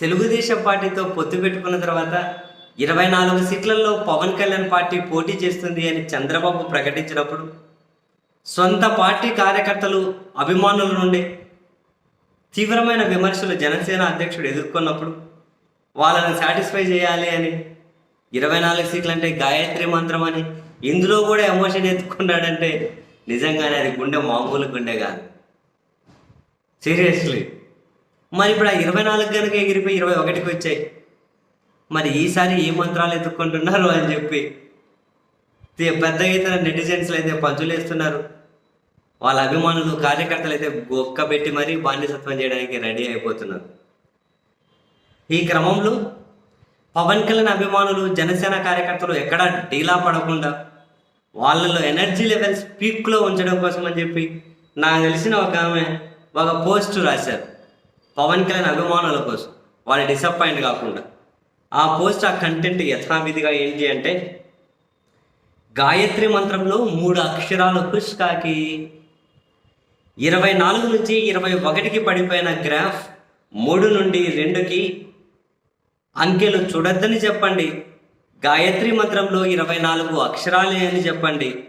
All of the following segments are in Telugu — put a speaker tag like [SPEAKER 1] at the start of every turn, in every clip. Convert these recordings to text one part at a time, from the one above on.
[SPEAKER 1] తెలుగుదేశం పార్టీతో పొత్తు పెట్టుకున్న తర్వాత ఇరవై నాలుగు సీట్లలో పవన్ కళ్యాణ్ పార్టీ పోటీ చేస్తుంది అని చంద్రబాబు ప్రకటించినప్పుడు సొంత పార్టీ కార్యకర్తలు అభిమానుల నుండి తీవ్రమైన విమర్శలు జనసేన అధ్యక్షుడు ఎదుర్కొన్నప్పుడు వాళ్ళని సాటిస్ఫై చేయాలి అని ఇరవై నాలుగు సీట్లు అంటే గాయత్రి మంత్రం అని ఇందులో కూడా ఎమోషన్ ఎత్తుకున్నాడంటే నిజంగానే అది గుండె మామూలు గుండె కాదు. సీరియస్లీ. మరి ఇప్పుడు ఆ ఇరవై నాలుగు కనుక ఎగిరిపోయి ఇరవై ఒకటికి వచ్చాయి. మరి ఈసారి ఏ మంత్రాలు ఎత్తుక్కుంటున్నారు అని చెప్పి పెద్ద అయితే నెటిజన్స్లు అయితే పంచులేస్తున్నారు వాళ్ళ అభిమానులు కార్యకర్తలు అయితే గొక్క పెట్టి మరీ బానిసత్వం చేయడానికి రెడీ అయిపోతున్నారు. ఈ క్రమంలో పవన్ కళ్యాణ్ అభిమానులు జనసేన కార్యకర్తలు ఎక్కడా డీలా పడకుండా వాళ్ళలో ఎనర్జీ లెవెల్స్ పీక్లో ఉంచడం కోసం అని చెప్పి నాకు తెలిసిన ఒక ఆమె ఒక పోస్ట్ రాశారు. పవన్ కళ్యాణ్ అభిమానుల కోసం. వాళ్ళు డిసప్పాయింట్ కాకుండా. ఆ పోస్ట్ ఆ కంటెంట్ యథావిధిగా ఏంటి అంటే గాయత్రి మంత్రంలో మూడు అక్షరాలు పుష్కాకి. ఇరవై నాలుగు నుంచి ఇరవై ఒకటికి పడిపోయిన గ్రాఫ్ మూడు నుండి రెండుకి అంకెలు చూడొద్దని చెప్పండి. గాయత్రి మంత్రంలో ఇరవై నాలుగు అక్షరాలే అని చెప్పండి.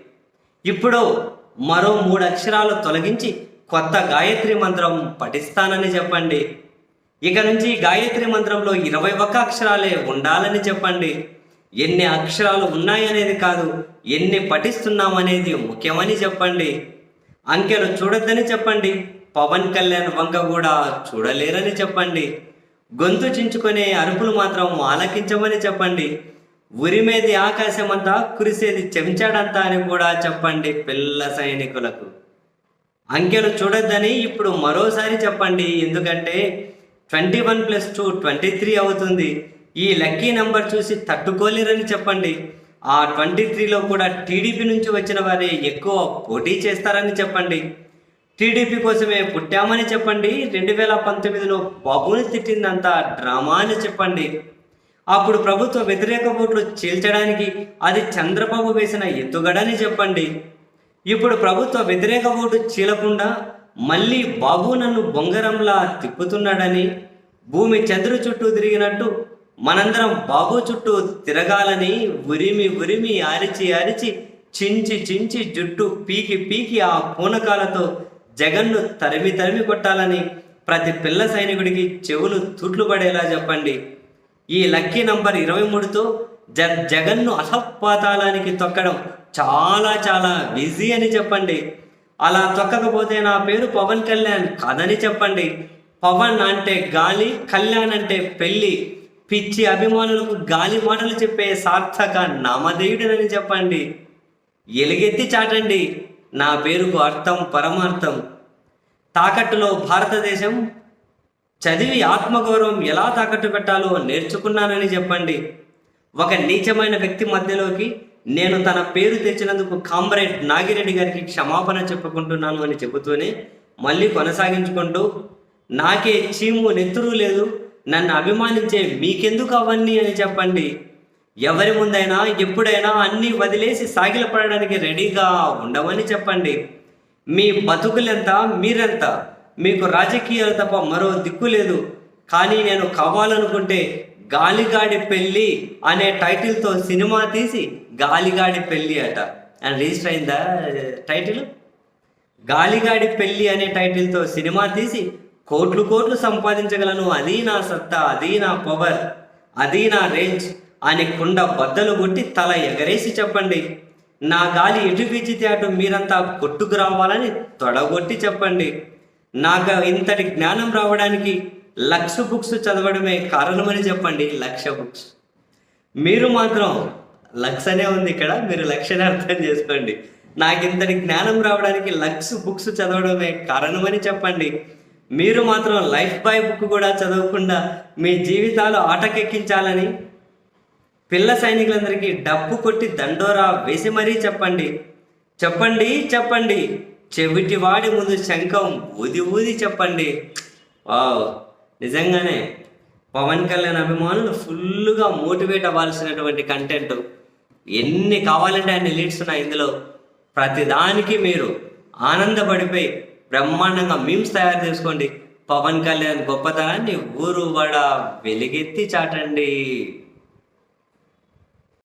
[SPEAKER 1] ఇప్పుడు మరో మూడు అక్షరాలు తొలగించి కొత్త గాయత్రి మంత్రం పఠిస్తానని చెప్పండి. ఇక నుంచి గాయత్రి మంత్రంలో ఇరవై ఒక్క అక్షరాలే ఉండాలని చెప్పండి. ఎన్ని అక్షరాలు ఉన్నాయనేది కాదు ఎన్ని పఠిస్తున్నామనేది ముఖ్యమని చెప్పండి. అంకెలు చూడొద్దని చెప్పండి. పవన్ కళ్యాణ్ వంక కూడా చూడలేరని చెప్పండి. గొంతు చించుకునే అరుపులు మాత్రం ఆలకించమని చెప్పండి. ఉరిమేది ఆకాశమంతా కురిసేది చెంచాడంతా అని కూడా చెప్పండి పిల్ల సైనికులకు. అంకెలు చూడొద్దని ఇప్పుడు మరోసారి చెప్పండి. ఎందుకంటే twenty one plus two twenty three అవుతుంది. ఈ లక్కీ నెంబర్ చూసి తట్టుకోలేరని చెప్పండి. ఆ ట్వంటీ త్రీలో కూడా టీడీపీ నుంచి వచ్చిన వారే ఎక్కువ పోటీ చేస్తారని చెప్పండి. టీడీపీ కోసమే పుట్టామని చెప్పండి. రెండు వేల పంతొమ్మిదిలో బాబుని తిట్టిందంతా డ్రామా అని చెప్పండి. అప్పుడు ప్రభుత్వ వ్యతిరేక ఓట్లు చీల్చడానికి అది చంద్రబాబు వేసిన ఎత్తుగడని చెప్పండి. ఇప్పుడు ప్రభుత్వ వ్యతిరేక ఓటు చీలకుండా మళ్ళీ బాబు నన్ను బొంగరంలా తిప్పుతున్నాడని భూమి చంద్రు చుట్టూ తిరిగినట్టు మనందరం బాబు చుట్టూ తిరగాలని ఉరిమి ఉరిమి అరిచి అరిచి చించి చించి జుట్టు పీకి పీకి ఆ పూనకాలతో జగన్ను తరిమి తరిమి కొట్టాలని ప్రతి పిల్ల సైనికుడికి చెవులు తుట్లు పడేలా చెప్పండి. ఈ లక్కీ నంబర్ ఇరవై మూడుతో జ జగన్ను అసపాతాళానికి తొక్కడం చాలా చాలా బిజీ అని చెప్పండి. అలా తొక్కకపోతే నా పేరు పవన్ కళ్యాణ్ కాదని చెప్పండి. పవన్ అంటే గాలి కళ్యాణ్ అంటే పెళ్ళి పిచ్చి అభిమానులకు గాలి మాటలు చెప్పే సార్థక నామధేయుడనని చెప్పండి. ఎలుగెత్తి చాటండి. నా పేరుకు అర్థం పరమార్థం. తాకట్టులో భారతదేశం చదివి ఆత్మగౌరవం ఎలా తాకట్టు పెట్టాలో నేర్చుకున్నానని చెప్పండి. ఒక నీచమైన వ్యక్తి మధ్యలోకి నేను తన పేరు తెచ్చినందుకు కామ్రేడ్ నాగిరెడ్డి గారికి క్షమాపణ చెప్పుకుంటున్నాను అని చెబుతూనే మళ్ళీ కొనసాగించుకుంటూ నాకే చీము నెత్తురు లేదు. నన్ను అభిమానించే మీకెందుకు అవన్నీ అని చెప్పండి. ఎవరి ముందైనా ఎప్పుడైనా అన్నీ వదిలేసి సాగిలపడడానికి రెడీగా ఉండమని చెప్పండి. మీ బతుకులెంత మీరెంత? మీకు రాజకీయాలు తప్ప మరో దిక్కు లేదు. కానీ నేను కావాలనుకుంటే గాలిగాడి పెళ్ళి అనే టైటిల్తో సినిమా తీసి గాలిగాడి పెళ్ళి అట. అండ్ రిజిస్టర్ అయిందా టైటిల్ గాలిగాడి పెళ్ళి అనే టైటిల్తో సినిమా తీసి కోట్లు కోట్లు సంపాదించగలను. అది నా సత్తా అది నా పవర్ అది నా రేంజ్ అని కుండ బద్దలు కొట్టి తల ఎగరేసి చెప్పండి. నా గాలి ఎటు పీచితే అటు మీరంతా కొట్టుకు రావాలని తొడగొట్టి చెప్పండి. నాకు ఇంతటి జ్ఞానం రావడానికి లక్ష బుక్స్ చదవడమే కారణమని చెప్పండి లక్ష బుక్స్. మీరు మాత్రం లక్షనే ఉంది ఇక్కడ మీరు లక్షనే అర్థం చేసుకోండి. నాకు ఇంతటి జ్ఞానం రావడానికి లక్ష బుక్స్ చదవడమే కారణమని చెప్పండి. మీరు మాత్రం లైఫ్ బాయ్ బుక్ కూడా చదవకుండా మీ జీవితాలు ఆటకెక్కించాలని పిల్ల సైనికులందరికీ డబ్బు కొట్టి దండోరా వేసి మరీ చెప్పండి. చెప్పండి చెప్పండి. చెవిటి వాడి ముందు శంఖం ఊది ఊది చెప్పండి. వావ్. నిజంగానే పవన్ కళ్యాణ్ అభిమానులు ఫుల్గా మోటివేట్ అవ్వాల్సినటువంటి కంటెంట్ ఎన్ని కావాలంటే అన్ని లీడ్స్ ఉన్నాయి ఇందులో. ప్రతిదానికి మీరు ఆనందపడిపోయి బ్రహ్మాండంగా మీమ్స్ తయారు చేసుకోండి. పవన్ కళ్యాణ్ గొప్పతనాన్ని ఊరు వడ వెలుగెత్తి చాటండి.